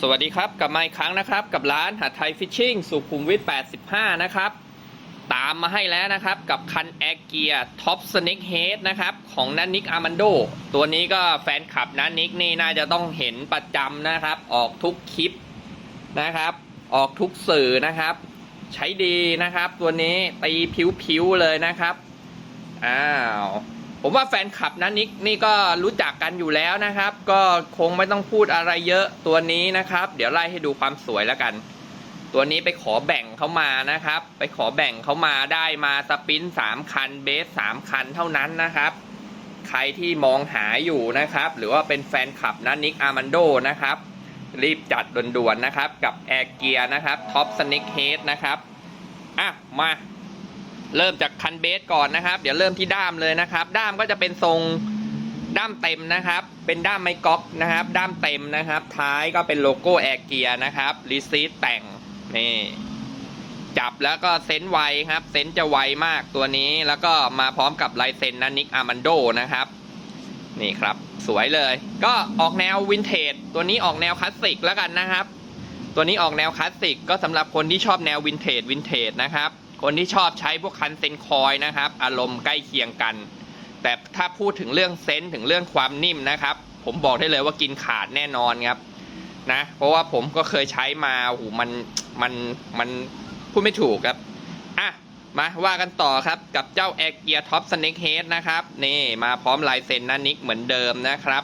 สวัสดีครับกลับมาอีกครั้งนะครับ กับร้านหาไทยฟิชชิ่งสุขุมวิท 85 นะครับ ตามมาให้แล้วนะครับกับคันแอร์เกียท็อปสเน็กเฮดนะครับของนันนิกอาร์มันโด ตัวนี้ก็แฟนคลับนันนิกนี่น่าจะต้องเห็นประจำนะครับ ออกทุกคลิปนะครับ ออกทุกสื่อนะครับ ใช้ดีนะครับ ตัวนี้ตีผิวๆเลยนะครับ อ้าว ผมว่าแฟนคลับนะนิกนี่ก็รู้จักกันอยู่แล้วนะครับ ก็คงไม่ต้องพูดอะไรเยอะตัวนี้นะครับ เดี๋ยวไล่ให้ดูความสวยแล้วกัน ตัวนี้ไปขอแบ่งเขามานะครับ ไปขอแบ่งเขามาได้มาสปินสามคันเบสสามคันเท่านั้นนะครับ ใครที่มองหาอยู่นะครับ หรือว่าเป็นแฟนคลับนะนิกอาร์มันโดนะครับ รีบจัดด่วนๆนะครับ กับแอร์เกียร์นะครับท็อปสน็กเฮดนะครับอะมา เริ่มจากคันเบสก่อนนะครับ เดี๋ยวเริ่มที่ด้ามเลยนะครับ ด้ามก็จะเป็นทรงด้ามเต็มนะครับ เป็นด้ามไม้ก๊อกนะครับ ด้ามเต็มนะครับ ท้ายก็เป็นโลโก้แอร์เกียนะครับรีซีตแต่งนี่จับแล้วก็เซนส์ไวครับ เซนส์จะไวมากตัวนี้แล้วก็มาพร้อมกับลายเซ็นนันนิกอาร์มันโดนะครับ นี่ครับ สวยเลย ก็ออกแนววินเทจตัวนี้ออกแนวคลาสสิกแล้วกันนะครับ ตัวนี้ออกแนวคลาสสิกก็สำหรับคนที่ชอบแนววินเทจวินเทจนะครับ คนที่ชอบใช้พวกคันเซนคอยนะครับ อารมณ์ใกล้เคียงกัน แต่ถ้าพูดถึงเรื่องเซนถึงเรื่องความนิ่มนะครับ ผมบอกได้เลยว่ากินขาดแน่นอนครับนะเพราะว่าผมก็เคยใช้มาโอ้โหมันมันมันพูดไม่ถูกครับอะมาว่ากันต่อครับกับเจ้าแอร์เกียท็อปสเน็กเฮดนะครับนี่มาพร้อมลายเซ็นนันนิกเหมือนเดิมนะครับ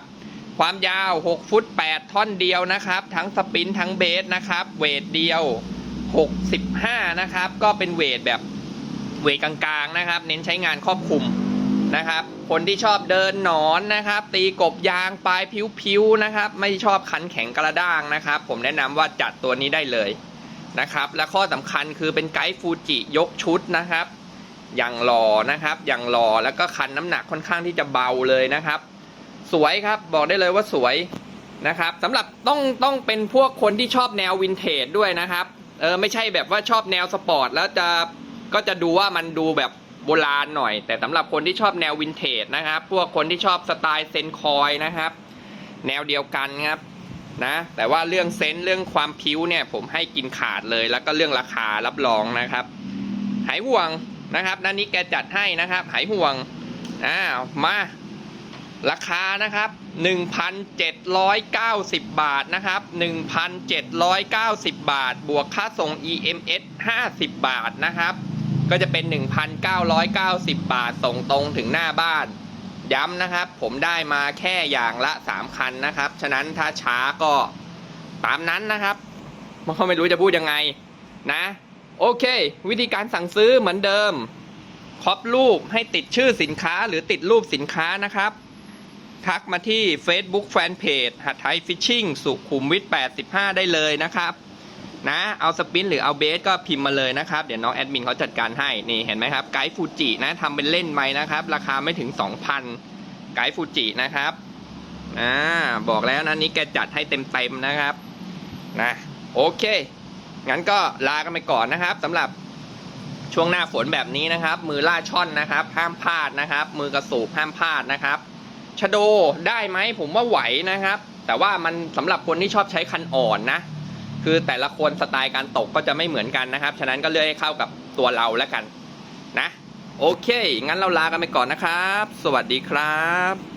ความยาว 6 ฟุต 8 ท่อนเดียวนะครับ ทั้งสปรินทั้งเบสนะครับ เวทเดียว 65 นะครับ ก็เป็นเวทแบบเวทกลางๆนะครับ เน้นใช้งานครอบคลุมนะครับ คนที่ชอบเดินหนอนนะครับ ตีกบยางปลายผิวๆนะครับ ไม่ชอบคันแข็งกระด้างนะครับ ผมแนะนำว่าจัดตัวนี้ได้เลยนะครับ และข้อสำคัญคือเป็นไกด์ฟูจิยกชุดนะครับ อย่างหล่อนะครับ อย่างหล่อแล้วก็คันน้ำหนักค่อนข้างที่จะเบาเลยนะครับ สวยครับบอกได้เลยว่าสวยนะครับสำหรับต้องต้องเป็นพวกคนที่ชอบแนววินเทจด้วยนะครับ เออไม่ใช่แบบว่าชอบแนวสปอร์ตแล้วจะก็จะดูว่ามันดูแบบโบราณหน่อย แต่สำหรับคนที่ชอบแนววินเทจนะครับ พวกคนที่ชอบสไตล์เซนคอยนะครับ แนวเดียวกันครับนะแต่ว่าเรื่องเซนเรื่องความพิ้วเนี่ยผมให้กินขาดเลย แล้วก็เรื่องราคารับรองนะครับ หายห่วงนะครับนันนี้แกจัดให้นะครับ หายห่วงอ้าวมา ราคานะครับ 1,790 บาทนะครับ 1,790 บาท บวกค่าส่ง EMS 50 บาทนะครับ ก็จะเป็น 1,990 บาท ส่งตรงถึงหน้าบ้าน ย้ำนะครับ ผมได้มาแค่อย่างละ 3 คันนะครับ ฉะนั้นถ้าช้าก็ตามนั้นนะครับมันก็ไม่รู้จะพูดยังไงนะ โอเค วิธีการสั่งซื้อเหมือนเดิมครอบรูปให้ติดชื่อสินค้าหรือติดรูปสินค้านะครับ ทักมาที่ Facebook Fanpage หัดไทยฟิชชิ่งสุขุมวิท85 ได้เลยนะครับนะเอาสปินหรือเอาเบสก็พิมพ์มาเลยนะครับ เดี๋ยวน้องแอดมินเขาจัดการให้นี่เห็นไหมครับไกด์ฟูจินะทำเป็นเล่นไปนะครับ ราคาไม่ถึง 2,000 ไกด์ฟูจินะครับอ่าบอกแล้วนะนี้แกจัดให้เต็มๆนะครับนะโอเค งั้นก็ลากันไปก่อนนะครับสำหรับช่วงหน้าฝนแบบนี้นะครับ มือล่าช่อนนะครับ ห้ามพลาดนะครับ มือกระสูบห้ามพลาดนะครับ ชโดได้ไหมผมว่าไหวนะครับ แต่ว่ามันสำหรับคนที่ชอบใช้คันอ่อนนะ คือแต่ละคนสไตล์การตกก็จะไม่เหมือนกันนะครับ ฉะนั้นก็เลือกให้เข้ากับตัวเราแล้วกันนะ โอเค งั้นเราลากันไปก่อนนะครับ สวัสดีครับ